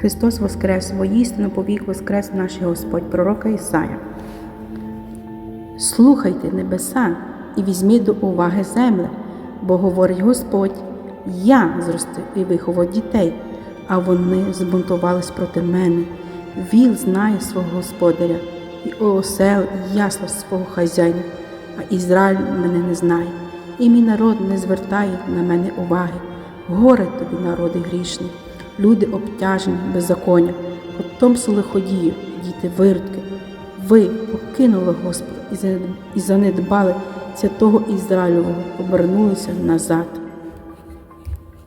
Христос Воскрес, воістину повік Воскрес наш Господь, пророка Ісая. Слухайте небеса і візьміть до уваги земле, бо говорить Господь, я зростив і виховав дітей, а вони збунтувались проти мене. Віл знає свого господаря, і осел ясла свого хазяїна, а Ізраїль мене не знає, і мій народ не звертає на мене уваги. Горе тобі, народи грішні, люди обтяжені беззаконня, потомство лиходіїв, діти виродки. Ви покинули Господа і занедбали святого Ізраїлевого, обернулися назад.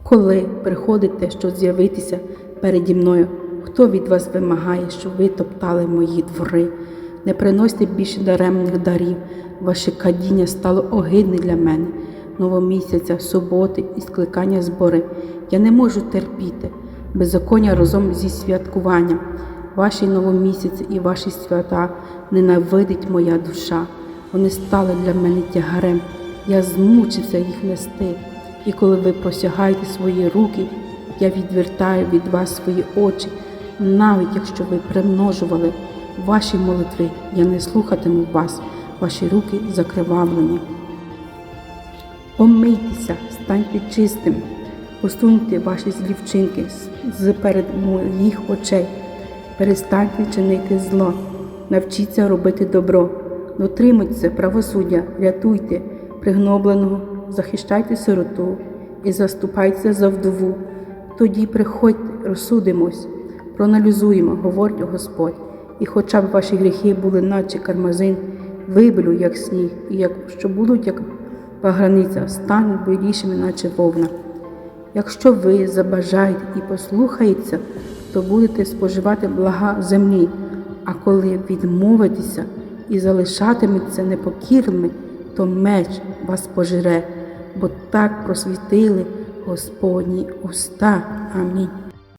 Коли приходите, щоб з'явитися переді мною, хто від вас вимагає, щоб ви топтали мої двори? Не приносьте більше даремних дарів, ваше кадіння стало огидне для мене. Новомісяця, суботи і скликання збори. Я не можу терпіти, беззаконня разом зі святкуванням. Ваші новомісяці і ваші свята ненавидить моя душа. Вони стали для мене тягарем. Я змучився їх нести. І коли ви просягаєте свої руки, я відвертаю від вас свої очі, навіть якщо ви примножували ваші молитви, я не слухатиму вас, ваші руки закривавлені. Омийтеся, станьте чистим, посуньте ваші злі вчинки з- перед моїх очей, перестаньте чинити зло, навчіться робити добро, дотримуйтеся правосуддя, рятуйте пригнобленого, захищайте сироту. І заступайтеся за вдову. Тоді приходьте, розсудимось, проаналізуємо, говорить Господь, і хоча б ваші гріхи були наче кармазин, вибелю, як сніг, і якщо будуть як паграниця, стануть білішими, наче вовна. Якщо ви забажаєте і послухаєтеся, то будете споживати блага землі, а коли відмовитеся і залишатиметься непокірними, то меч вас пожере, бо так просвітили Господні уста. Амінь.